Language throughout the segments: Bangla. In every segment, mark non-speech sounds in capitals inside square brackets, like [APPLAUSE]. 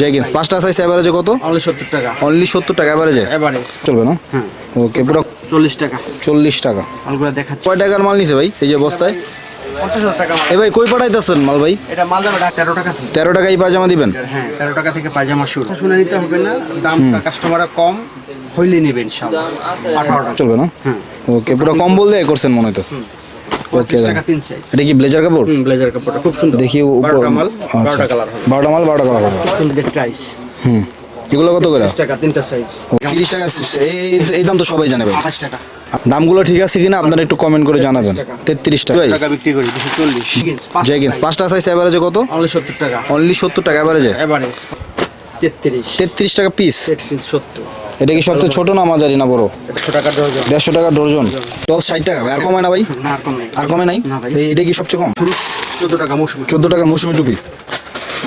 জেগিন্স পাঁচটা সাইজ অ্যাভারেজে কত? অনলি সত্তর টাকা। অনলি সত্তর টাকা অ্যাভারেজে এভারেজ চলবে না? হ্যাঁ ওকে পুরো চল্লিশ টাকা। চল্লিশ টাকা। মালগুলো দেখাচ্ছি। কয় টাকার মাল নিছে ভাই এই যে বস্তায়। এ ভাই কই পাঠাইতেছেন মাল ভাই? এটা মাল যাবে তেরো টাকা তেরো দিবেন? হ্যাঁ তেরো টাকা থেকে পায়জামা শুরু। শুনে নিতে হবে না দামটা কাস্টমাররা কম হইলে নেবেন ইনশাল্লাহ চলবে না? ওকে পুরো কম্বল দিয়ে করছেন মনে হইতেছে। ওকে টাকা তিন সাইজ এটা কি ব্লেজার কাপড়? ব্লেজার কাপড়টা খুব সুন্দর। দেখি বারোটা মাল আচ্ছা বারোটা কালার হবে। বারোটা মাল বারোটা কালার হবে। সুন্দর প্রাইস হুম। এগুলো কত করে? তিরিশ টাকা তিনটা সাইজ তিরিশ টাকা এই- দাম তো সবাই জানে ভাই। আঠাশ টাকা। দামগুলো ঠিক আছে কিনা আপনারা একটু কমেন্ট করে জানাবেন। টাকা। তেত্রিশ টাকা। টাকা বিক্রি করি জেগিন্স পাঁচটা সাইজ অ্যাভারেজে কত? অনলি টাকা। অনলি সত্তর টাকা অ্যাভারেজে এভারেজ তেত্রিশ। তেত্রিশ টাকা পিস তেত্রিশ সত্তর। এটা কি সবচেয়ে ছোট না মাঝারি না বড়? টাকা দেড়শো টাকা ডর্জন। দশ ষাট টাকা ভাই আর কমায় না ভাই? আর কম। নেই কমে নাই? না ভাই। এই- এটা কি সবচেয়ে কম? চোদ্দ টাকা মৌসুমি। চোদ্দ টাকা মৌসুমি টুপি।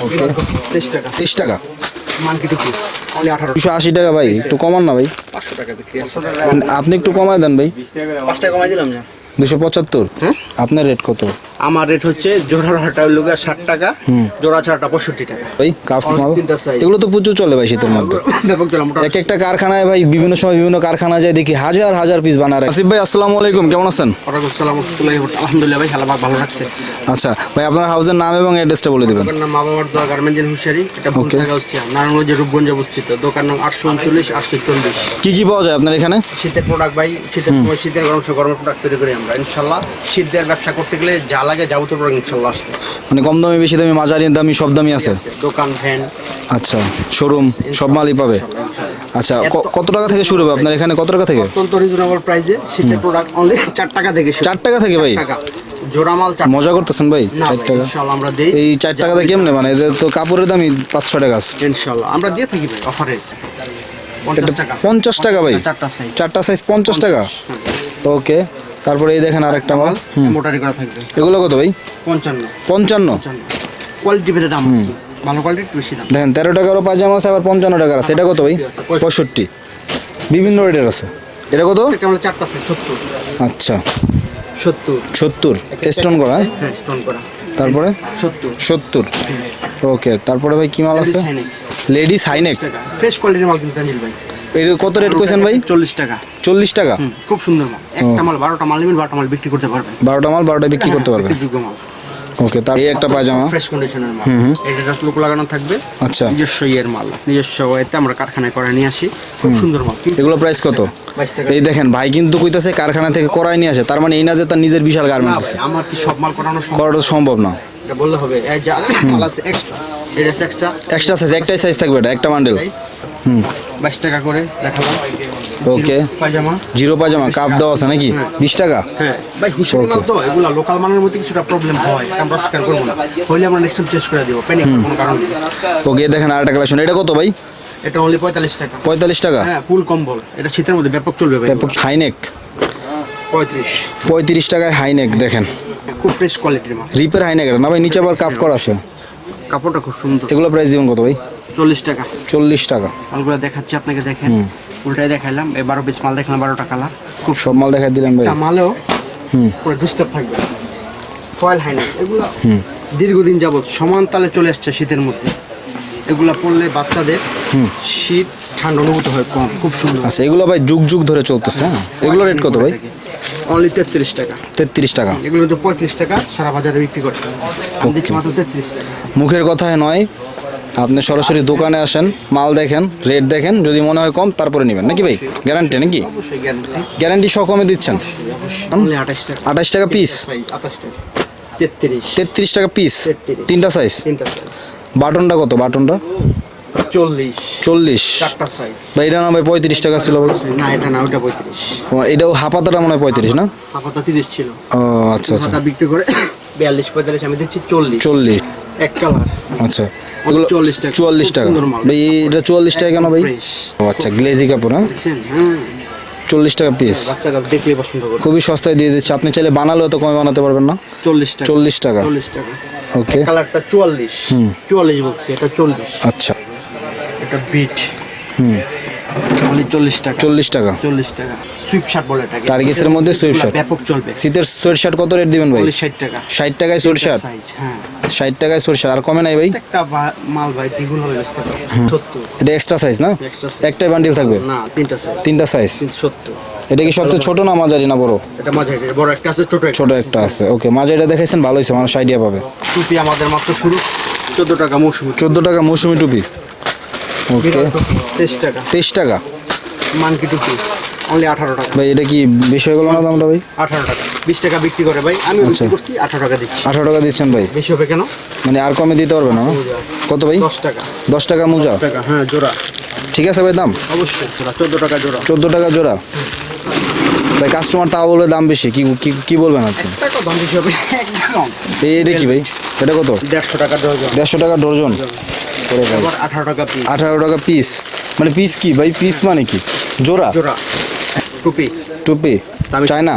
ওকে তেইশ টাকা। তেইশ টাকা? দুশো আশি টাকা ভাই। একটু কমান না ভাই। আপনি একটু কমায় দেন ভাই। পাঁচ টাকা কমাই দিলাম না। দুশো পঁচাত্তর? হ্যাঁ? আপনার রেট কত? আমার রেট হচ্ছে জোড়ার হাটা গিয়ে ষাট টাকা জোড়া ছাড়াটা পঁয়ষট্টি টাকা। ভাই কাফ মাল। এগুলো তো প্রচুর চলে ভাই শীতের মধ্যে। [LAUGHS] এক একটা কারখানায় ভাই বিভিন্ন সময় বিভিন্ন কারখানা যায় দেখি হাজার হাজার পিস বানায় রাখে। আসিফ ভাই আসসালামু আলাইকুম কেমন আছেন? আলহামদুলিল্লাহ ভাই ভালো রাখছে আচ্ছা ভাই আপনার হাউসের নাম এবং অ্যাড্রেসটা বলে দিবেন। দোকান নাম মা বাবার দোয়া হুশিয়ারি এটা. হচ্ছে নারায়ণগঞ্জে রূপগঞ্জে অবস্থিত। দোকান নাম আটশো উনচল্লিশ আটশো চল্লিশ। কি কি পাওয়া যায় আপনার এখানে? শীতের প্রোডাক্ট ভাই শীতের সময় শীতের গরম গরমের প্রোডাক্ট তৈরি করি আমরা ইনশাল্লাহ। শীত দেওয়ার ব্যবসা করতে গেলে যা লাগে যাবতীয় প্রোডাক্ট ইনশাল্লাহ আসছে মানে কম দামি বেশি দামি মাঝারি দামি সব দামি আছে? দোকান ভ্যান আচ্ছা শোরুম সব মালই পাবে। আচ্ছা কত টাকা থেকে শুরু হবে আপনার এখানে? কত টাকা থেকে? অত্যন্ত রিজনেবল প্রাইসে শীতের প্রোডাক্ট অনলি চার টাকা থেকে শুরু। চার টাকা থেকে ভাই? টাকা। জোড়া মজা করতেছেন ভাই? চার টাকা। ইনশাল্লাহ আমরা দেই। এই চার টাকাতে কেমনে মানে এদের তো কাপড়ের দামই পাঁচশো টাকা আছে। ইনশাল্লাহ। আমরা দিয়ে থাকি ভাই অফারে পঞ্চাশ টাকা। টাকা ভাই? চারটা সাইজ পঞ্চাশ টাকা? ওকে তারপরে এই দেখেন আরেকটা মাল। মোটারি করা থাকবে। এগুলো কত ভাই? পঞ্চান্ন। পঞ্চান্ন? কোয়ালিটি ভেদে দাম ভালো কোয়ালিটি একটু বেশি দাম? দেখেন তেরো টাকারও পাজামা আছে আবার পঞ্চান্ন টাকার আছে। এটা কত ভাই? পঁয়ষট্টি। বিভিন্ন রেটের আছে। এটা কত? চারটা সাইজ সত্তর। আচ্ছা। সত্তর। সত্তর। স্টোন করা হ্যাঁ? হ্যাঁ স্টোন করা। তারপরে? সত্তর। সত্তর। ওকে তারপরে ভাই কি মাল আছে? লেডিস হাইনেক ফ্রেশ কোয়ালিটির মাল কিনতে ভাই। এর কত রেট কইছেন ভাই? চল্লিশ টাকা। চল্লিশ টাকা? খুব সুন্দর মাল। একটা মাল বারোটা মাল নেবেন বারোটা মাল বিক্রি করতে পারবেন। বারোটা মাল বারোটা বিক্রি করতে পারবে যোগ্য মাল ওকে তার এই একটা পায়জামা। ফ্রেশ কন্ডিশনের মাল। এটা জাস্ট লোক লাগানো থাকবে আচ্ছা। নিজস্ব ইয়ের মাল। নিজস্ব ওয়েতে আমরা কারখানায় করে নিয়ে আসি। খুব সুন্দর মাল। এগুলো প্রাইস কত? এই দেখেন ভাই কিন্তু কইতাছে কারখানা থেকে করাই নিয়ে আসে। তার মানে এই না যে তার নিজের বিশাল গার্মেন্টস আছে আমার কি সব মাল করানো সম্ভব? করাটা সম্ভব না। এটা বললে হবে এই যা মাল আছে এক্সট্রা এটা এক্সট্রা এক্সট্রা সাইজ একটাই সাইজ থাকবে এটা একটা বান্ডেল বাইশ টাকা করে দেখালাম। ওকে পায়জামা। জিরো পাজামা কাপ দেওয়া আছে নাকি? বিশ টাকা? হ্যাঁ। ভাই হুশিয়ারি মাল তো এগুলা লোকাল মানের মধ্যে কিছুটা প্রবলেম হয় আমরা স্বীকার করব না। হইলে আমরা নেক্সট টাইম চেঞ্জ করে দেবো প্যানিক কোনো কারণ ওকে দেখেন আর একটা কালেকশন এটা কত ভাই? এটা অনলি পঁয়তাল্লিশ টাকা। পঁয়তাল্লিশ টাকা? হ্যাঁ ফুল কম্বল এটা শীতের মধ্যে ব্যাপক চলবে ভাই। হাইনেক পঁয়ত্রিশ। পঁয়ত্রিশ টাকায় হাইনেক দেখেন। খুব ফ্রেশ কোয়ালিটির মাল। রিপের হাইনেক না ভাই? নিচে আবার কাপ করা আছে। কাপড়টা খুব সুন্দর। এগুলো প্রাইস দিবেন কত ভাই? চল্লিশ টাকা। চল্লিশ টাকা। মালগুলো দেখাচ্ছি আপনাকে দেখেন। উল্টাই দেখাইলাম এই বারো পিস মাল দেখালাম বারোটা কালার। খুব সব মাল দেখাই দিলাম ভাই। মালেও হুম। পুরো ডিস্টার্ব থাকবে। ফয়েল হাইনা এগুলো দীর্ঘদিন যাবৎ সমান তালে চলে আসছে শীতের মধ্যে। এগুলা পড়লে বাচ্চাদের শীত ঠান্ডা অনুভূত হয় কম খুব সুন্দর। আচ্ছা এগুলো ভাই যুগ যুগ ধরে চলতেছে হ্যাঁ? এগুলো রেট কত ভাই? অনলি তেত্রিশ টাকা। তেত্রিশ টাকা। এগুলো তো পঁয়ত্রিশ টাকা সারা বাজারে বিক্রি করে আমি দিচ্ছি মাত্র তেত্রিশ টাকা। মুখের কথায় নয় আপনি সরাসরি দোকানে আসেন মাল দেখেন রেট দেখেন যদি মনে হয় কম তারপরে নেবেন। নাকি ভাই? গ্যারান্টি নাকি? গ্যারান্টি সহ কমে দিচ্ছেন। আঠাশ টাকা। পিস তেত্রিশ। টাকা পিস তিনটা সাইজ তিনটা বাটনটা কত? বাটনটা চল্লিশ। বা এটা না ভাই পঁয়ত্রিশ টাকা ছিল ভাই না এটা না ওটা পঁয়ত্রিশ। ও, এটাও হাফাতাটা মনে হয় পঁয়ত্রিশ না? তিরিশ ছিল। ও আচ্ছা আচ্ছা। বিক্রি করে [COUGHS] বিয়াল্লিশ পঁয়তাল্লিশ আমি দিচ্ছি চল্লিশ। চল্লিশ। এক কালার আচ্ছা। এগুলো চল্লিশ টাকা। চুয়াল্লিশ টাকা। ভাই এটা চুয়াল্লিশ টাকা কেন ভাই? ও আচ্ছা গ্লেজি কাপড় হ্যাঁ? হ্যাঁ। চল্লিশ টাকা পিস দেখলে পছন্দ খুবই সস্তায় দিয়ে দিচ্ছে। আপনি চাইলে বানালেও তো কমে বানাতে পারবেন না? চল্লিশ টাকা। চল্লিশ টাকা। চল্লিশ টাকা। ওকে কালারটা চুয়াল্লিশ। চুয়াল্লিশ বলছি এটা চল্লিশ। আচ্ছা। এটা বিট হুম। অনলি চল্লিশ টাকা। চল্লিশ টাকা। চল্লিশ টাকা। সুইপ শার্ট বলে এটাকে। টার্গিসের মধ্যে। ব্যাপক চলবে। শীতের শার্ট কত রেট দিবেন ভাই? চল্লিশ ষাট টাকা। ষাট টাকায় সোয়েট শার্ট? হ্যাঁ। ষাট টাকায় সোয়েট শার্ট। আর কমে নাই ভাই? একটা মাল ভাই দ্বিগুণ হবে বেচতে পারবে। সত্তর। এটা এক্সট্রা সাইজ না? বান্ডিল থাকবে? না তিনটা সাইজ তিনটা এটা কি সবচেয়ে ছোট না মাঝারি না বড়? এটা মাঝে বড় একটা আছে ছোট একটা ছোট একটা আছে। ওকে মাঝারিটা দেখাইছেন ভালো হয়েছে মানুষ আইডিয়া পাবে। টুপি আমাদের মাত্র শুরু। চোদ্দ টাকা মৌসুমি চোদ্দ টাকা মৌসুমি টুপি। ওকে টাকা। তেইশ টাকা। মানকি টুপি অনলি আঠারো টাকা। ভাই এটা কি বেশি হয়ে গেল না দামটা ভাই? আঠারো টাকা। বিশ টাকা বিক্রি করে ভাই। আমি আচ্ছা। বিক্রি করছি আঠারো টাকা দিচ্ছি। আঠারো টাকা দিচ্ছেন ভাই? বেশি হবে কেন? মানে আর কমে দিতে পারবে না? কত ভাই? দশ টাকা। দশ টাকা মোজা? টাকা হ্যাঁ জোড়া। ঠিক আছে ভাই দাম? অবশ্যই। জোড়া চোদ্দ টাকা জোড়া। চোদ্দ টাকা জোড়া? ভাই কাস্টমার তাও বলে দাম বেশি। কি কি বলবেন আপনি? দাম বেশি হবে এই এটা কি ভাই? এটা কত? দেড়শো টাকা ডজন। দেড়শো টাকা ডর্জন করে ভাই। আবার আঠারো টাকা পিস আঠারো টাকা পিস মানে পিস কি ভাই? পিস মানে কি? জোড়া? জোড়া। টুপি। টুপি? চায়না?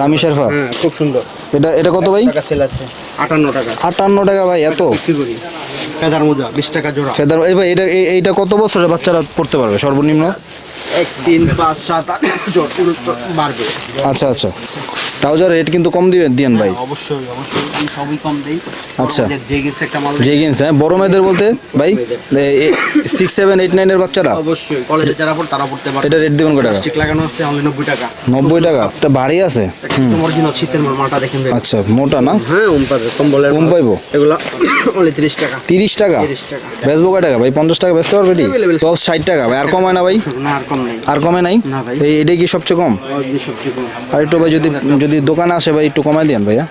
দামি শেরফা? হ্যাঁ খুব সুন্দর। এটা এটা কত ভাই? টাকা সেল আছে। আটান্ন টাকা। আটান্ন টাকা ভাই এত? ফেদার মোজা বিশ টাকা জোড়া। ফেদার এই ভাই এটা এই- এইটা কত বছরের বাচ্চারা পড়তে পারবে? সর্বনিম্ন? এক তিন পাঁচ সাত আট বাড়বে আচ্ছা আচ্ছা। ট্রাউজার রেট কিন্তু কম দিবেন দিয়েন ভাই। অবশ্যই অবশ্যই। সবই কম দেই। আচ্ছা। গেছে একটা মাল জেগিন্স হ্যাঁ বড় মেয়েদের বলতে ভাই সিক্স সেভেন এইট নাইনের বাচ্চারা। অবশ্যই কলেজে যারা পড়ে তারা পড়তে পারে এটা রেট দিবেন কত টাকা? স্টিক লাগানো আছে অনলি নব্বই টাকা। নব্বই টাকা? এটা ভারী আছে? একদম অরিজিনাল শীতের মাল মালটা দেখেন ভাই। আচ্ছা মোটা না? হ্যাঁ পাবে কম। পাইবো? এগুলা অনলি তিরিশ টাকা। তিরিশ টাকা? 30 টাকা। বেচবো টাকা ভাই? পঞ্চাশ টাকা বেচতে পারবে। দশ ষাট টাকা ভাই। আর কমায় না ভাই? না আর কম নেই। আর কমে নাই? না ভাই। এই এটাই কি সবচেয়ে কম? অরিজিনাল কম। আর একটু ভাই যদি যদি দোকানে আসে ভাই একটু কমাই দেন ভাইয়া।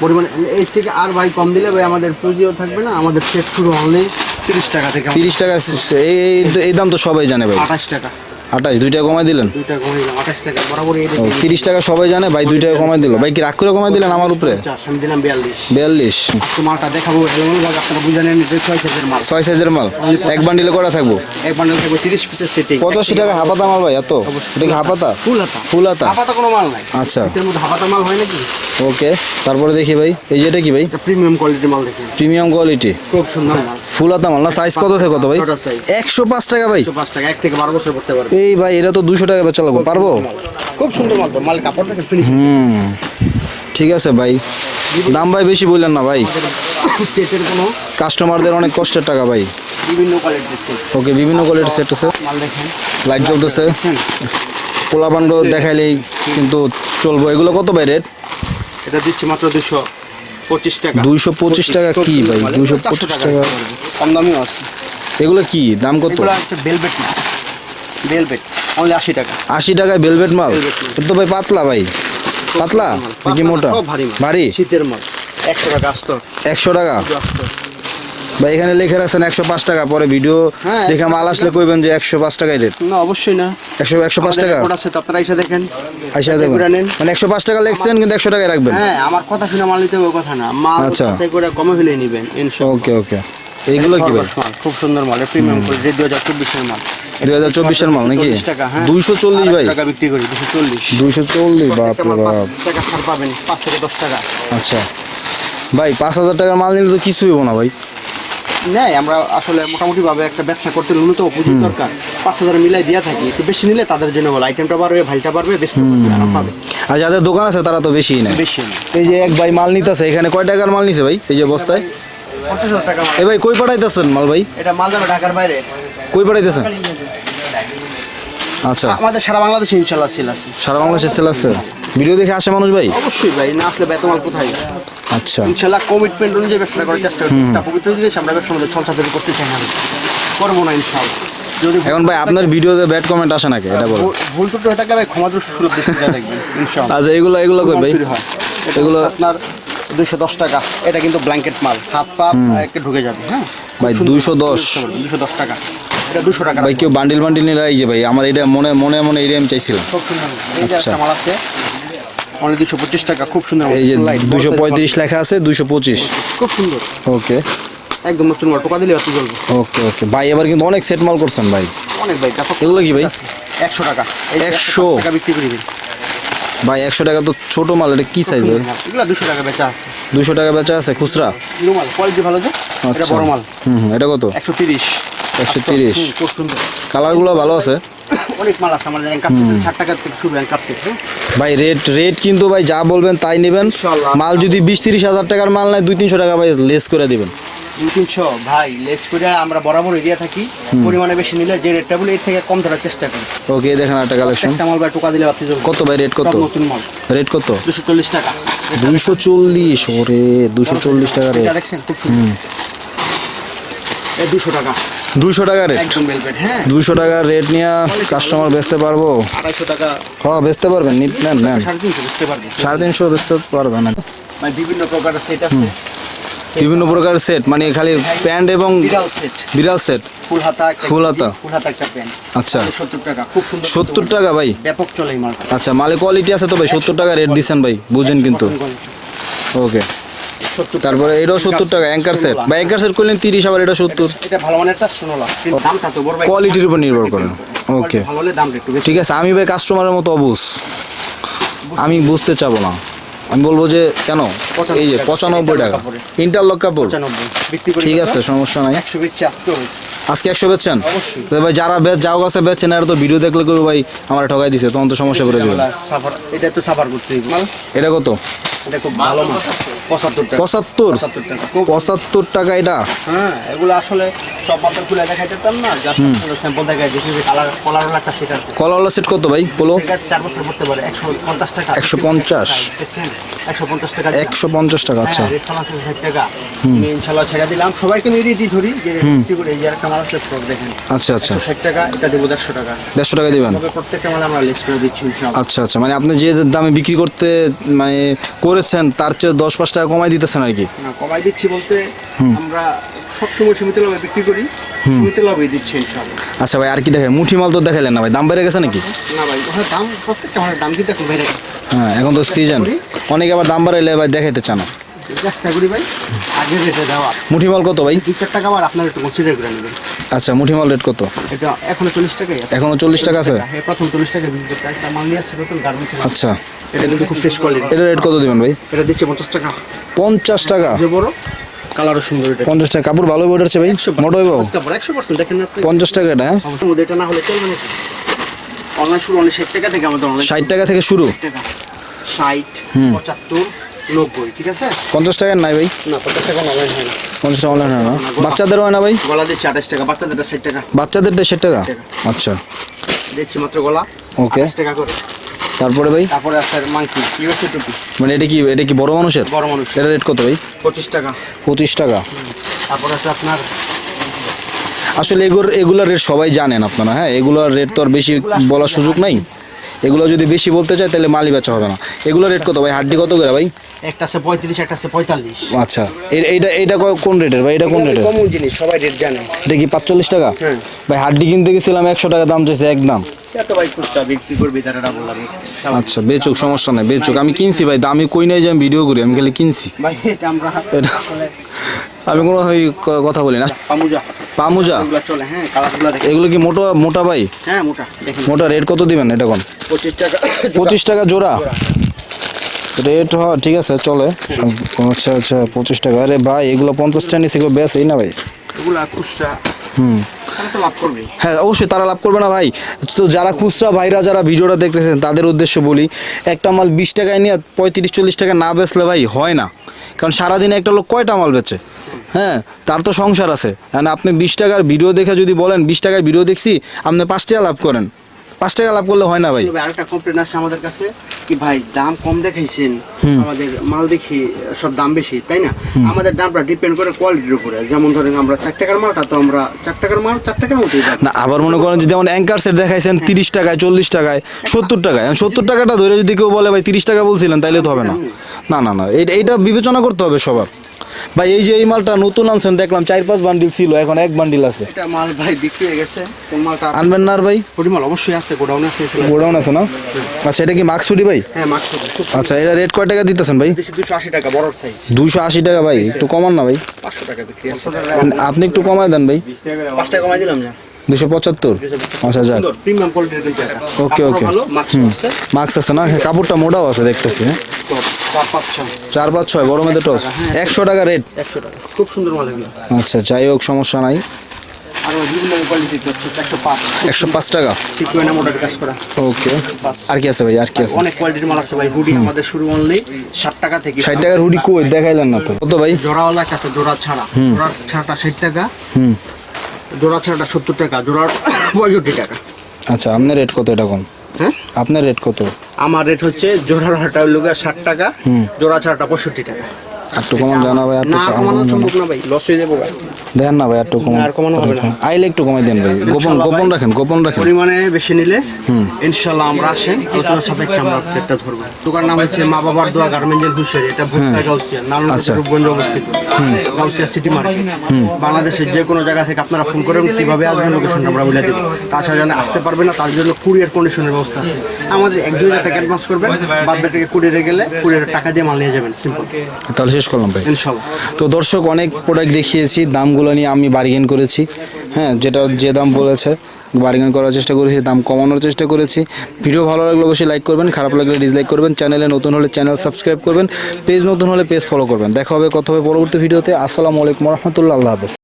পরিমাণ এর থেকে আর ভাই কম দিলে ভাই আমাদের পুঁজিও থাকবে না আমাদের সেট শুরু অনলি তিরিশ টাকা থেকে তিরিশ টাকা এই এই- এই দাম তো সবাই জানে ভাই। আঠাশ টাকা। আঠাশ দুই টাকা কমাই দিলেন? তিরিশ টাকা সবাই জানে ভাই দুই টাকা কমাই দিল। ভাই কি রাগ করে কমাই দিলেন আমার উপরে? বিয়াল্লিশ। মালটা দেখাবো ছয় সাইজের মাল। ছয় সাইজের মাল। এক বান্ডিলে করা থাকব? এক বান্ডেল থাকবে তিরিশ পিসের সেটিং পঁচাশি টাকা হাপাতা মাল ভাই এত? এটা কি হাপাতা ফুল হাতা ফুল হাতা হাফাতা কোনো মাল নাই। আচ্ছা। এর মধ্যে হাফাতা মাল হয় নাকি? ওকে তারপরে দেখি ভাই। এই যেটা কি ভাই? প্রিমিয়াম কোয়ালিটির মাল দেখুন। প্রিমিয়াম কোয়ালিটি খুব সুন্দর মাল। ফুল না? সাইজ কত থেকে কত ভাই? একশো পাঁচ টাকা ভাই। টাকা এক থেকে বারো বছর করতে পারবে। এই ভাই এটা তো দুশো টাকা বেচা লাগবো পারব? খুব সুন্দর মাল তো মাল কাপড় হুম ঠিক আছে ভাই। দাম ভাই বেশি বললেন না ভাই। কোনো কাস্টমারদের অনেক কষ্টের টাকা ভাই। বিভিন্ন কোয়ালিটির ওকে বিভিন্ন কোয়ালিটির সেট আছে। লাইট জ্বলতেছে? পোলাপান্ড দেখাইলেই কিন্তু চলবো। এগুলো কত ভাই রেট? এটা দিচ্ছি মাত্র দুশো। পঁচিশ টাকা। দুইশো পঁচিশ টাকা কি ভাই? দুইশো পঁচিশ টাকা। কম দামিও আছে। এগুলো কি? দাম কত? বেলবেট মাল। বেলভেট অনলি আশি টাকা। আশি টাকায় Velvet মাল। তো ভাই পাতলা ভাই। পাতলা? নাকি মোটা? ভারী ভারী? শীতের মাল। একশো টাকা আসতো একশো টাকা? ভাই এখানে লিখে রাখছেন একশো পাঁচ টাকা পরে ভিডিও হ্যাঁ, দেখে মাল আসলে কইবেন যে একশো পাঁচ টাকায় রেট। না অবশ্যই না। একশো একশো পাঁচ টাকা? আপনারা এসে দেখেন। আইসা। মানে একশো পাঁচ টাকা লিখছেন কিন্তু একশো টাকায় রাখবেন। হ্যাঁ আমার কথা শুনে মাল নিতে হবে কথা না। মাল আচ্ছা। করে কমে ফেলে নেবেন ওকে ওকে। এইগুলো কি ভাই? খুব সুন্দর মাল প্রিমিয়াম কোয়ালিটি দুই হাজার চব্বিশের মাল। দুই হাজার চব্বিশের মাল নাকি? 40 টাকা হ্যাঁ। দুইশো চল্লিশ ভাই? টাকা বিক্রি করি দুশো চল্লিশ। দুইশো চল্লিশ বাপ। টাকা ছাড় পাবেন পাঁচ থেকে দশ টাকা। আচ্ছা। ভাই পাঁচ হাজার টাকার মাল নিলে তো কিছুই হব না ভাই। নেই আমরা আসলে মোটামুটি ভাবে একটা ব্যবসা করতে ন্যূনতম পুঁজির দরকার। পাঁচ হাজার মিলাই দিয়ে থাকি একটু বেশি নিলে তাদের জন্য বলো আইটেমটা বাড়বে ভাইটা বাড়বে বেশি পাবে। আর যাদের দোকান আছে তারা তো বেশি নেয়। বেশি এই যে এক ভাই মাল নিতেছে এখানে কয় টাকার মাল নিছে ভাই? এই যে বস্তায়। এ ভাই কই পাঠাইতেছেন মাল ভাই? এটা মাল যাবে ঢাকার বাইরে। কই পাঠাইতেছেন? আচ্ছা। আমাদের সারা বাংলাদেশে ইনশাল্লাহ সেল আছে। সারা বাংলাদেশে সেল আছে? ভিডিও দেখে আসে মানুষ ভাই? অবশ্যই ভাই না আসলে বেতন মাল কোথায়? আচ্ছা। ইনশাল্লাহ কমিটমেন্ট অনুযায়ী ব্যবসা করার চেষ্টা করি একটা পবিত্র জিনিস আমরা ব্যবসার মধ্যে করতে চাই না। করব না ইনশাল্লাহ। এখন ভাই আপনার ভিডিওতে ব্যাড কমেন্ট আসে নাকি? এটা বলো ভুল- ত্রুটি হয়ে থাকলে ভাই ক্ষমা সুলভ দৃষ্টিতে দেখবেন ইনশাল্লাহ। আচ্ছা এগুলো এগুলো কই ভাই? এগুলো- আপনার দুশো দশ টাকা। এটা কিন্তু ব্ল্যাঙ্কেট মাল। হাত পা একে ঢুকে যাবে হ্যাঁ? ভাই, 210 দুশো। দশ টাকা। এটা দুশো টাকা ভাই কেউ বান্ডিল বান্ডিল নিলে এই যে ভাই আমার এটা মনে মনে মনে এই আমি চাইছিলাম আচ্ছা। মাল আছে অনলি দুশো পঁচিশ টাকা খুব সুন্দর এই যে দুশো পঁয়ত্রিশ লেখা আছে দুশো পঁচিশ। খুব সুন্দর। ওকে। একদম নতুন মাল টোকা দিলে অত জ্বলবে ওকে ওকে। ভাই এবার কিন্তু অনেক সেট মাল করছেন ভাই। অনেক ভাই এগুলো কি ভাই? একশো টাকা। 100 টাকা বিক্রি করে দিন ভাই একশো টাকা তো ছোট মাল এটা কি সাইজ এগুলো দুশো টাকা বেচা আছে। দুশো টাকা বেচা আছে খুচরা? মাল কোয়ালিটি ভালো যে? এটা আচ্ছা। বড় মাল। হুম এটা কত? একশো তিরিশ। একশো তিরিশ। খুব সুন্দর। কালারগুলো ভালো আছে? অনেক মাল আছে আমাদের অ্যাঙ্কার ষাট টাকা থেকে শুরু অ্যাঙ্কার সেট ভাই রেট রেট কিন্তু ভাই যা বলবেন তাই নেবেন। মাল যদি বিশ তিরিশ হাজার টাকার মাল নেয় দুই তিনশো টাকা ভাই লেস করে দিবেন। দুই তিনশো ভাই লেস করে আমরা বরাবর এগিয়ে থাকি। পরিমাণে বেশি নিলে যে রেটটা বলি এর থেকে কম ধরার চেষ্টা করি। ওকে দেখেন একটা কালেকশন একটা মাল ভাই টোকা দিলে আপনি কত ভাই রেট কত? নতুন মাল। রেট কত? দুশো চল্লিশ টাকা। দুইশো চল্লিশ ওরে দুশো চল্লিশ টাকা রেট দেখছেন খুব সুন্দর। দুশো টাকা। দুইশো টাকা রেট একদম হ্যাঁ। দুইশো টাকার রেট নিয়ে কাস্টমার বেচতে পারব। আড়াইশো টাকা। হ্যাঁ বেচতে পারবেন নিত নেন নেন। সাড়ে তিনশো সাড়ে বেচতে পারবেন। মানে বিভিন্ন প্রকারের সেট আছে। বিভিন্ন প্রকার সেট মানে খালি প্যান্ট এবং বিড়াল সেট বিড়াল সেট ফুল হাতা ফুল হাতা। ফুল হাতা একটা প্যান্ট। আচ্ছা। সত্তর টাকা খুব সুন্দর সত্তর টাকা ভাই। ব্যাপক চলে আচ্ছা মালে কোয়ালিটি আছে তো ভাই সত্তর টাকা রেট দিচ্ছেন ভাই বুঝেন কিন্তু। ওকে তারপরে এটাও সত্তর টাকা অ্যাঙ্কার সেট বা অ্যাঙ্কার সেট করলেন তিরিশ আবার এটা সত্তর। এটা ভালো মানেরটা শোনোলা দামটা তো কোয়ালিটির উপর নির্ভর করে। ওকে ভালো হলে দামটা একটু ঠিক আছে আমি ভাই কাস্টমারের মতো অবুজ। আমি বুঝতে চাবো না। আমি বলব যে কেন? এই যে পঁচানব্বই টাকা। ইন্টারলক কাপড়। ঠিক আছে সমস্যা নাই। আজকে একশো বেচছেন? ভাই যারা বেচ যাও কাছে বেচছেন এরা তো ভিডিও দেখলে কেউ ভাই আমার ঠকাই দিছে তখন তো সমস্যা পড়ে যাবে। এটা তো সাফার করতে এটা কত? এটা খুব ভালো মাল পঁচাত্তর টাকা। পঁচাত্তর পঁচাত্তর? এটা? হ্যাঁ এগুলো আসলে সব মাত্র খুলে দেখাই না স্যাম্পল দেখাই দিয়েছি যে কালার কলার একটা সেট আছে কলাওয়ালা সেট কত ভাই পোলো চার বছর পড়তে পারে একশো পঞ্চাশ টাকা। 150 দেখছেন? একশো পঞ্চাশ টাকা একশো পঞ্চাশ টাকা আচ্ছা। হ্যাঁ, রেট খালাস আছে ষাট টাকা। আমি ইনশাল্লাহ ছেড়ে দিলাম। সবাইকে রেডি ধরি যে রেডি করে এই একটা মাল আছে দেখেন। আচ্ছা আচ্ছা। ষাট টাকা এটা দেবো দেড়শো টাকা। দেড়শো টাকা দিবেন? প্রত্যেকটা মাল আমরা লিস্ট করে দিচ্ছি আচ্ছা আচ্ছা। মানে আপনি যে দামে বিক্রি করতে মানে করেছেন তার চেয়ে দশ পাঁচ টাকা কমাই দিতেছেন আর কি। কমাই দিচ্ছি বলতে আমরা সবসময় সীমিত লাভে বিক্রি করি সীমিত লাভে দিচ্ছি আচ্ছা ভাই আর কি দেখেন মুঠি মাল তো দেখালেন না ভাই দাম বেড়ে গেছে নাকি? না ভাই ওখানে দাম প্রত্যেকটা মালের দাম কিন্তু এখন বেড়ে গেছে। হ্যাঁ এখন তো সিজন অনেকে আবার দাম বাড়াইলে ভাই দেখাইতে চান। না। চেষ্টা করি ভাই আগে রেটে দেওয়া মুঠি মাল কত ভাই? দুই চার টাকা আবার আপনার একটু কনসিডার করে নেবেন। আচ্ছা মুঠি মাল রেট কত? এটা এখনও চল্লিশ টাকাই আছে। এখনও চল্লিশ টাকা আছে? হ্যাঁ প্রথম চল্লিশ টাকা একটা মাল নিয়ে আসছে নতুন গার্মেন্টস আচ্ছা। এটা কিন্তু খুব ফ্রেশ কোয়ালিটি এটা রেট কত দিবেন ভাই? এটা দিচ্ছে পঞ্চাশ টাকা। পঞ্চাশ টাকা? যে বড় কালারও সুন্দর এটা। পঞ্চাশ টাকা। কাপড় ভালো বই ভাই? মোটো হইব একশো পার্সেন্ট দেখেন আপনি। পঞ্চাশ টাকা এটা হ্যাঁ? এটা না হলে চলবে নাকি? অনলাইন শুরু অনলাইন ষাট টাকা থেকে আমাদের অনলাইন ষাট টাকা থেকে শুরু? ষাট পঁচাত্তর নব্বই ঠিক আছে? পঞ্চাশ টাকার নাই ভাই। না পঞ্চাশ টাকা অনলাইন হয় না। পঞ্চাশ টাকা অনলাইন হয় না। বাচ্চাদের হয় না ভাই? গলা দিচ্ছে আঠাশ টাকা। বাচ্চাদের ষাট টাকা? বাচ্চাদেরটা ষাট টাকা। আচ্ছা। দিচ্ছি মাত্র গলা। ওকে টাকা করে। তারপরে ভাই? তারপরে আছে মাংকি ইউএসএ টুপি মানে এটা কি এটা কি বড় মানুষের? বড় মানুষ এটা রেট কত ভাই? পঁচিশ টাকা। পঁচিশ টাকা। তারপরে আছে আপনার আসলে এগুলোর এগুলোর রেট সবাই জানেন আপনারা হ্যাঁ? এগুলোর রেট তো আর বেশি বলার সুযোগ নাই। এগুলো যদি বেশি বলতে চাই তাহলে মালই বেচা হবে না। এগুলো রেট কত ভাই? হাড্ডি কত করে ভাই? একটা আছে পঁয়ত্রিশ একটা আছে পঁয়তাল্লিশ। আচ্ছা এইটা এইটা কোন রেটের ভাই? এটা কোন রেটের কমন জিনিস সবাই রেট জানে। এটা কি পাঁচচল্লিশ টাকা? হ্যাঁ। ভাই হাড্ডি কিনতে গেছিলাম একশো টাকা দাম চাইছে একদম এত ভাই খুচরা বিক্রি করবি তারা বললাম। আচ্ছা বেচুক সমস্যা নাই বেচুক। আমি কিনছি ভাই দামি কই নাই যে আমি ভিডিও করি আমি খালি কিনছি। ভাই এটা আমরা এটা আমি কোনো ওই কথা বলি না। পামুজা। পামুজা? চলে হ্যাঁ কালারগুলো দেখেন। এগুলো কি মোটা মোটা ভাই? হ্যাঁ মোটা দেখেন। মোটা রেট কত দিবেন এটা কোন? পঁচিশ টাকা। পঁচিশ টাকা জোড়া? রেট হ ঠিক আছে চলে। আচ্ছা আচ্ছা পঁচিশ টাকা। আরে ভাই এগুলো পঞ্চাশ টাকা নিচে কেউ বেচেই না ভাই। এগুলো খুচরা। হুম। লাভ করবে হ্যাঁ অবশ্যই তারা লাভ করবে না ভাই। তো যারা খুচরা ভাইরা যারা ভিডিওটা দেখতেছেন তাদের উদ্দেশ্যে বলি একটা মাল বিশ টাকায় নিয়ে পঁয়ত্রিশ চল্লিশ টাকা না বেচলে ভাই হয় না। কারণ সারাদিনে একটা লোক কয়টা মাল বেচে? হ্যাঁ তার তো সংসার আছে। হ্যাঁ আপনি বিশ টাকার ভিডিও দেখে যদি বলেন বিশ টাকায় ভিডিও দেখছি আপনি পাঁচ টাকা লাভ করেন। পাঁচ টাকা লাভ করলে হয় না ভাই। আরেকটা কমপ্লেন আসছে আমাদের কাছে কি ভাই দাম কম দেখাইছেন। আমাদের মাল দেখি সব দাম বেশি তাই না? আমাদের দামটা ডিপেন্ড করে কোয়ালিটির উপরে। যেমন ধরেন আমরা চার টাকার মালটা তো আমরা চার টাকার মাল চার টাকার দাম না আবার মনে করেন যে যেমন অ্যাঙ্কার সেট দেখাইছেন তিরিশ টাকায় চল্লিশ টাকায় সত্তর টাকায়। সত্তর টাকাটা ধরে যদি কেউ বলে ভাই তিরিশ টাকা বলছিলেন তাইলে তো হবে না। না না না এইটা বিবেচনা করতে হবে সবার। ভাই এই যে এই মালটা নতুন আনছেন দেখলাম চার পাঁচ বান্ডিল ছিল এখন এক বান্ডিল আছে। এটা মাল ভাই বিক্রি হয়ে গেছে কোন মালটা আনবেন না আর ভাই? পরিমাল অবশ্যই আছে গোডাউনে আছে গোডাউন আছে না? আচ্ছা এটা কি মাকসুডি ভাই? হ্যাঁ খুব আচ্ছা এটা রেট কয় টাকা দিতেছেন ভাই? দেশি দুশো আশি টাকা বড় সাইজ দুইশো আশি টাকা ভাই একটু কমান না ভাই। পাঁচশো টাকা বিক্রি আছে। আপনি একটু কমায় দেন ভাই। পাঁচ টাকা কমাই দিলাম না। দুশো পঁচাত্তর? আচ্ছা যাক। ওকে, ওকে। মাছ আছে। মাস্ক আছে না? কাপড়টা মোটাও আছে দেখতেছি হ্যাঁ। চার পাঁচ ছয়। চার পাঁচ ছয় একশো টাকা রেট একশো টাকা। খুব সুন্দর মাল এগুলো। আচ্ছা যাই হোক সমস্যা নাই। একশো পাঁচ। টাকা? ওকে আর কি আছে ভাই আর কি আছে? অনেক কোয়ালিটির মাল আছে ভাই হুডি আমাদের শুরু অনলি ষাট টাকা থেকে ষাট টাকার হুডি কই? দেখাইলেন না তো। কত ভাই? জোড়াওয়ালা জোড়া ছাড়া। জোড়া ছাড়াটা ষাট টাকা। হুম। জোড়া ছাড়াটা সত্তর টাকা জোড়ার [COUGHS] পঁয়ষট্টি টাকা। আচ্ছা আপনার রেট কত এটা কোন? হ্যাঁ? আপনার রেট কত? আমার রেট হচ্ছে জোড়া হাটা হলো ষাট টাকা জোড়া ছাড়াটা পঁয়ষট্টি টাকা। একটু কমান জানা ভাই না কমানো সম্ভব না ভাই লস হয়ে যাব দেন না ভাই একটু কমান। আর কমানো হবে না। আইলে একটু কমাই দেন ভাই। গোপন গোপন রাখেন গোপন রাখেন। পরিমাণে বেশি নিলে ইনশাল্লাহ আমরা আসেন আলোচনার সাপেক্ষে আমরা একটা ধরবো। দোকান নাম হচ্ছে মা বাবার দোয়া গার্মেন্টের এটা ভুট্টা গাউসিয়া নারায়ণগঞ্জ আচ্ছা। রূপগঞ্জ অবস্থিত। গাউসিয়া সিটি মার্কেট বাংলাদেশের যে কোনো জায়গা থেকে আপনারা ফোন করেন কীভাবে আসবেন লোকেশনটা আমরা বলে দেবো। তাছাড়া যেন আসতে পারবে না তার জন্য কুরিয়ার কন্ডিশনের ব্যবস্থা আছে। আমাদের এক দুই হাজার টাকা অ্যাডভান্স করবেন বাদ বাকিটাকে কুরিয়ারে গেলে কুরিয়ারের টাকা দিয়ে মাল নিয়ে যাবেন সিম্পল তাহলে শেষ করলাম ভাই। তো দর্শক অনেক প্রোডাক্ট দেখিয়েছি দামগুলো নিয়ে আমি বার্গেন করেছি। হ্যাঁ যেটা যে দাম বলেছে বার্গেন করার চেষ্টা করেছি দাম কমানোর চেষ্টা করেছি। ভিডিও ভালো লাগলে অবশ্যই লাইক করবেন খারাপ লাগলে ডিসলাইক করবেন। চ্যানেলে নতুন হলে চ্যানেল সাবস্ক্রাইব করবেন পেজ নতুন হলে পেজ ফলো করবেন। দেখা হবে কথা হবে পরবর্তী ভিডিওতে আসসালামু আলাইকুম রহমতুল্লাহ আল্লাহ হাফেজ।